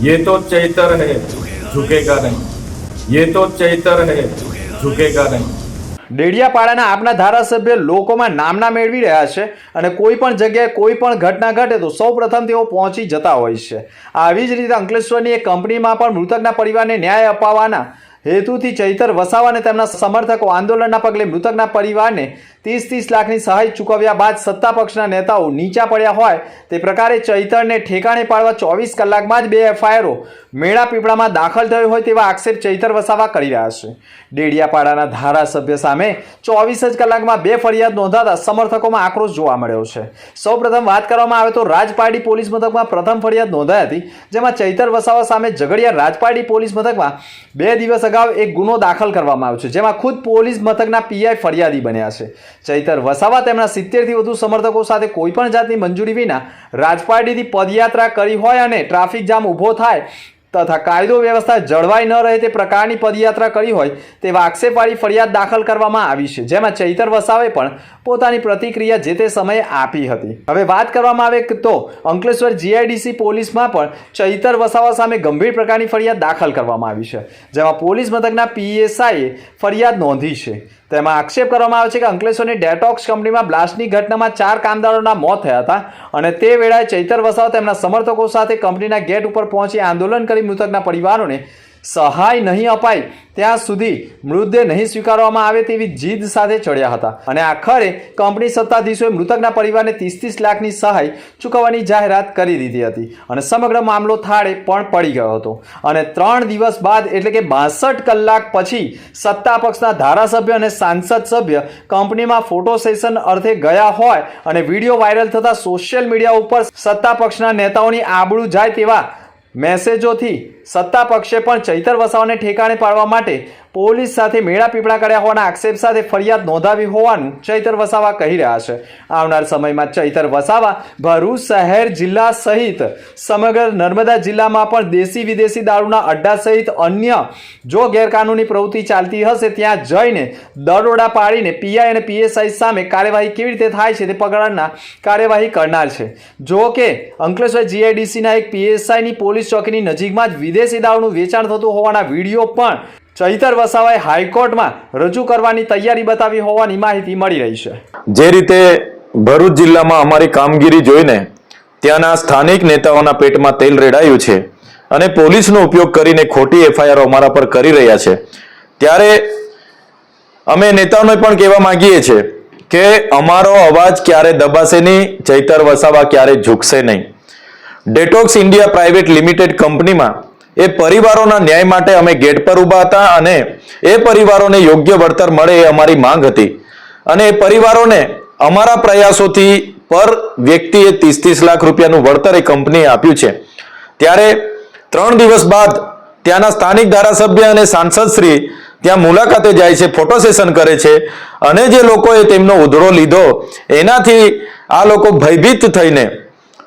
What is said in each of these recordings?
ये तो चैतर है झुकेगा नहीं ये तो चैतर है झुकेगा नहीं ડેડિયાપાડાના આપના ધારાસભ્ય લોકોમાં નામના મેળવી રહ્યા છે અને કોઈ પણ જગ્યાએ કોઈ પણ ઘટના ઘટે તો સૌ પ્રથમ તેઓ પહોંચી જતા હોય છે આવી જ રીતે અંકલેશ્વરની એક કંપનીમાં પણ મૃતકના પરિવારને ન્યાય અપાવવાના હેતુથી ચૈતર વસાવા અને તેમના સમર્થકો આંદોલનના પગલે મૃતકના પરિવારને ત્રીસ ત્રીસ લાખની સહાય ચૂકવ્યા બાદ સત્તા પક્ષના નેતાઓ નીચા પડ્યા હોય તે પ્રકારે ચૈતરને ઠેકાણે પાડવા ચોવીસ કલાકમાં જ બે એફઆઈઆરો મેળા પીપળામાં દાખલ થયો હોય તેવા આક્ષેપ ચૈતર વસાવા કરી રહ્યા છે. ડેડિયાપાડાના ધારાસભ્ય સામે ચોવીસ જ કલાકમાં બે ફરિયાદ નોંધાતા સમર્થકોમાં આક્રોશ જોવા મળ્યો છે. સૌપ્રથમ વાત કરવામાં આવે તો રાજપારડી પોલીસ મથકમાં પ્રથમ ફરિયાદ નોંધાઈ હતી, જેમાં ચૈતર વસાવા સામે ઝઘડિયા રાજપારડી પોલીસ મથકમાં બે દિવસ અગાઉ એક ગુનો દાખલ કરવામાં આવ્યો છે, જેમાં ખુદ પોલીસ મથકના પીઆઈ ફરિયાદી બન્યા છે. ચૈતર વસાવા તેમના સિત્તેરથી વધુ સમર્થકો સાથે કોઈપણ જાતની મંજૂરી વિના રાજપારડીથી પદયાત્રા કરી હોય અને ટ્રાફિક જામ ઊભો થાય તથા કાયદો વ્યવસ્થા જળવાઈ ન રહે તે પ્રકારની પદયાત્રા કરી હોય તેવા આક્ષેપવાળી ફરિયાદ દાખલ કરવામાં આવી છે. જેમાં ચૈતર વસાવે પણ પોતાની પ્રતિક્રિયા જે તે સમયે આપી હતી. હવે વાત કરવામાં આવે તો અંકલેશ્વર જીઆઈડીસી પોલીસમાં પણ ચૈતર વસાવા સામે ગંભીર પ્રકારની ફરિયાદ દાખલ કરવામાં આવી છે. જેમાં પોલીસ મથકના પીએસઆઈએ ફરિયાદ નોંધી છે. તેમાં આક્ષેપ કરવામાં આવે છે કે અંકલેશ્વરની ડેટોક્સ કંપનીમાં બ્લાસ્ટની ઘટનામાં ચાર કામદારોના મોત થયા હતા અને તે વેળાએ ચૈતર વસાવા તેમના સમર્થકો સાથે કંપનીના ગેટ ઉપર પહોંચી આંદોલન કરી મૃતકના પરિવારોને સહાય નહીં અપાય ત્યાં સુધી મૃતદેહ નહીં સ્વીકારવામાં આવે તેવી જીદ સાથે ચડ્યા હતા. અને આખરે કંપની સત્તાધીશોએ મૃતકના પરિવારને ત્રીસ ત્રીસ લાખની સહાય ચૂકવવાની જાહેરાત કરી દીધી હતી અને સમગ્ર મામલો થાળે પણ પડી ગયો હતો. અને ત્રણ દિવસ બાદ એટલે કે બાસઠ કલાક પછી સત્તા પક્ષના ધારાસભ્ય અને સાંસદ સભ્ય કંપનીમાં ફોટો સેશન અર્થે ગયા હોય અને વીડિયો વાયરલ થતા સોશિયલ મીડિયા ઉપર સત્તા પક્ષના નેતાઓની આબળું જાય તેવા મેસેજોથી સત્તા પક્ષે પણ ચૈતર વસાવાને ઠેકાણે પાડવા માટે પોલીસ સાથે મેળા પીપળા કર્યા હોવાના આક્ષેપ સાથે ફરિયાદ નોંધાવી હોવાનું ચૈતર વસાવા કહી રહ્યા છે. આવનાર સમયમાં ચૈતર વસાવા ભરૂચ શહેર જિલ્લા સહિત સમગ્ર નર્મદા જિલ્લામાં પણ દેશી વિદેશી દારૂના અડ્ડા સહિત અન્ય જો ગેરકાનૂની પ્રવૃત્તિ ચાલતી હશે ત્યાં જઈને દરોડા પાડીને પીઆઈ અને પીએસઆઈ સામે કાર્યવાહી કેવી રીતે થાય છે તે પગલાંના કાર્યવાહી કરનાર છે. જો કે અંકલેશ્વર જીઆઈડીસીના એક પીએસઆઈની પોલીસ ચોકીની નજીકમાં જ વિદેશી દારૂનું વેચાણ થતું હોવાના વીડિયો પણ ચૈતર વસાવાએ હાઈકોર્ટમાં રજૂ કરવાની તૈયારી બતાવી હોવાની માહિતી મળી રહી છે. જે રીતે ભરૂચ જિલ્લામાં અમારી કામગીરી જોઈને ત્યાંના સ્થાનિક નેતાઓના પેટમાં તેલ રેડાયું છે અને પોલીસનો ઉપયોગ કરીને ખોટી એફઆઈઆર અમારા પર કરી રહ્યા છે. ત્યારે અમે નેતાઓને પણ કહેવા માંગીએ છીએ કે અમારો અવાજ ક્યારે દબાશે નહીં, ચૈતર વસાવા ક્યારે ઝૂકશે નહીં. ડેટોક્સ ઇન્ડિયા પ્રાઇવેટ લિમિટેડ કંપનીમાં એ પરિવારોના ન્યાય માટે અમે ગેટ પર ઊભા હતા અને એ પરિવારોને યોગ્ય વળતર મળે એ અમારી માંગ હતી. અને એ પરિવારોને અમારા પ્રયાસોથી પર વ્યક્તિએ ત્રીસ ત્રીસ લાખ રૂપિયાનું વળતર એ કંપનીએ આપ્યું છે. ત્યારે ત્રણ દિવસ બાદ ત્યાંના સ્થાનિક ધારાસભ્ય અને સાંસદ શ્રી ત્યાં મુલાકાતે જાય છે, ફોટો સેશન કરે છે અને જે લોકોએ તેમનો ઉધડો લીધો, એનાથી આ લોકો ભયભીત થઈને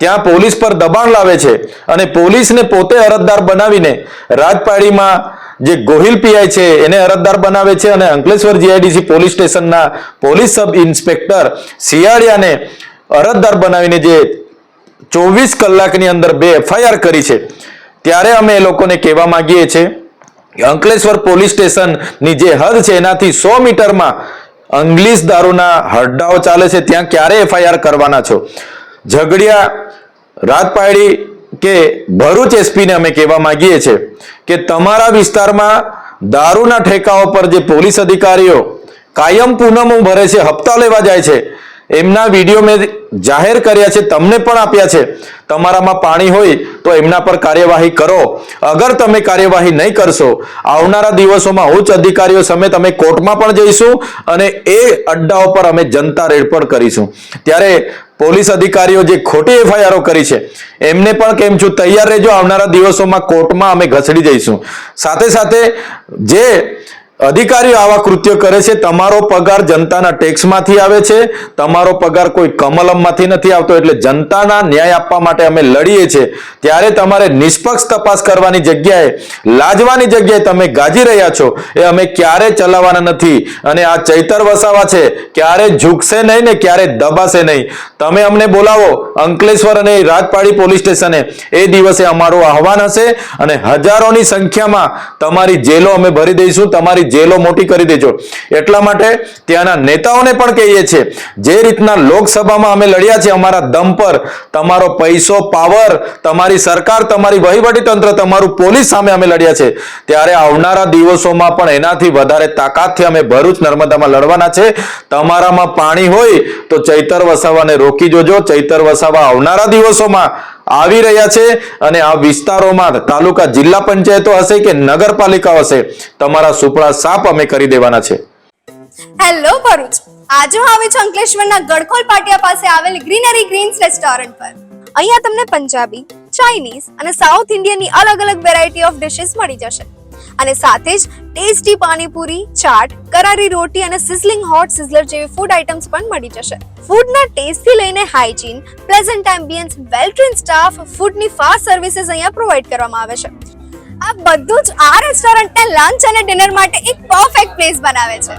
ત્યાં પોલીસ પર દબાણ લાવે છે અને પોલીસને પોતે અરજદાર બનાવીને રાજપાડીમાં જે ગોહિલ પીઆઈ છે એને અરજદાર બનાવે છે અને Ankleshwar G I D C police સ્ટેશનના પોલીસ સબ ઇન્સ્પેક્ટર શિયાળિયાને અરજદાર બનાવીને જે ચોવીસ કલાકની અંદર બે એફઆઈઆર કરી છે. ત્યારે અમે એ લોકોને કહેવા માંગીએ છીએ અંકલેશ્વર પોલીસ સ્ટેશનની જે હદ છે એનાથી સો મીટરમાં અંગ્લિશ દારૂના હડ્ડાઓ ચાલે છે. ત્યાં ક્યારે એફઆઈઆર કરવાના છો? ઝઘડિયા રાજપાડી કે ભરૂચ એસપીને અમે કહેવા માંગીએ છીએ કે તમારા વિસ્તારમાં દારૂના ઠેકાઓ પર જે પોલીસ અધિકારીઓ કાયમ પૂનમો ભરે છે, હપ્તા લેવા જાય છે એમના વીડિયો મેં જાહેર કર્યા છે, તમને પણ આપ્યા છે. તમારામાં પાણી હોય તો એમના પર કાર્યવાહી કરો. અગર તમે કાર્યવાહી નહીં કરશો, આવનારા દિવસોમાં ઉચ્ચ અધિકારીઓ સમેત અમે કોર્ટમાં પણ જઈશું અને એ અડ્ડાઓ પર અમે જનતા રેડ પણ કરીશું. ત્યારે પોલીસ અધિકારીઓ જે ખોટી એફઆઈઆરો કરી છે, એમને પણ કેમ છું, તૈયાર રહેજો, આવનારા દિવસોમાં કોર્ટમાં અમે ઘસડી જઈશું. સાથે સાથે જે અધિકારીઓ આવા કૃત્યો કરે છે. તમારો પગાર જનતાના ટેક્સમાંથી આવે છે. તમારો પગાર કોઈ કમલમમાંથી નથી આવતો એટલે જનતાના ન્યાય આપવા માટે અમે લડીએ છીએ. ત્યારે તમારે નિષ્પક્ષ તપાસ કરવાની જગ્યાએ, લાજવાની જગ્યાએ તમે ગાજી રહ્યા છો. એ અમે ક્યારે ચલાવવાના નથી. અને આ ચૈતર વસાવા છે. ક્યારે ઝૂકશે નહીં ને ક્યારે દબાશે નહીં. તમે અમને બોલાવો. અંકલેશ્વર અને રાજપાડી પોલીસ સ્ટેશને. એ દિવસે અમારું આહવાન હશે અને હજારોની સંખ્યામાં તમારી જેલો અમે ભરી દઈશું. તમારી જેલો મોટી કરી દેજો. એટલા માટે ત્યાંના નેતાઓને પણ કહીએ છીએ, જે રીતના લોકસભામાં અમે લડ્યા છે અમારા દમ પર તમારો પૈસો પાવર તમારી સરકાર, તમારી વહીવટી તંત્ર, તમારું પોલીસ સામે અમે લડ્યા છે. ત્યારે આવનારા દિવસોમાં પણ એનાથી વધારે તાકાતથી અમે ભરૂચ નર્મદામાં લડવાના છે. તમારામાં પાણી હોય તો ચૈતર વસાવાને રોકી જોજો. ચૈતર વસાવા આવનારા દિવસોમાં આવી રહ્યા છે અને આ વિસ્તારોમાં તાલુકા જિલ્લા પંચાયતો હશે કે નગરપાલિકા હશે? તમારા સુપડા સાપ અમે કરી દેવાના છે. હેલો ભરૂચ. આજે હું આવી છું અંકલેશ્વરના ગડખોલ પાટિયા પાસે આવેલ ગ્રીનરી ગ્રીન્સ રેસ્ટોરન્ટ પર. અહીંયા તમને પંજાબી, ચાઇનીઝ અને સાઉથ ઇન્ડિયનની અલગ અલગ વેરાયટી ઓફ ડિશિસ મળી જશે. અને સાથે જ ટેસ્ટી પાણીપુરી, ચાટ, કરારી રોટી અને સિઝલિંગ હોટ સિઝલર જેવી ફૂડ આઇટમ્સ પણ મળી જશે. ફૂડના ટેસ્ટથી લઈને hygiene pleasant ambience well train staff ફૂડની fast services અહીંયા પ્રોવાઈડ કરવામાં આવે છે. આ બધું જ આ રેસ્ટોરન્ટને લંચ અને ડિનર માટે એક પરફેક્ટ પ્લેસ બનાવે છે.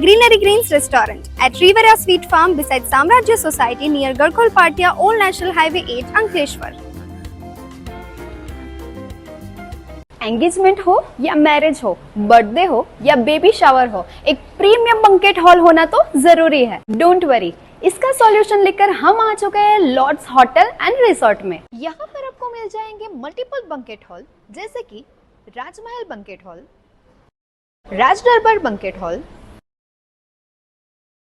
Greenery Greens Restaurant at Riveria Sweet Farm beside Samrajya Society near Garkol Patia, Old National Highway 8, Ankleshwar. Engagement हो या मैरिज हो बर्थडे हो या बेबी शावर हो एक प्रीमियम बंकेट हॉल होना तो ज़रूरी है डोंट वरी इसका सॉल्यूशन लेकर हम आ चुके हैं लॉर्ड्स होटल एंड रिसोर्ट में यहाँ पर आपको मिल जाएँगे मल्टीपल बंकेट हॉल जैसे कि राजमहल banquet hall Raj Darbar banquet hall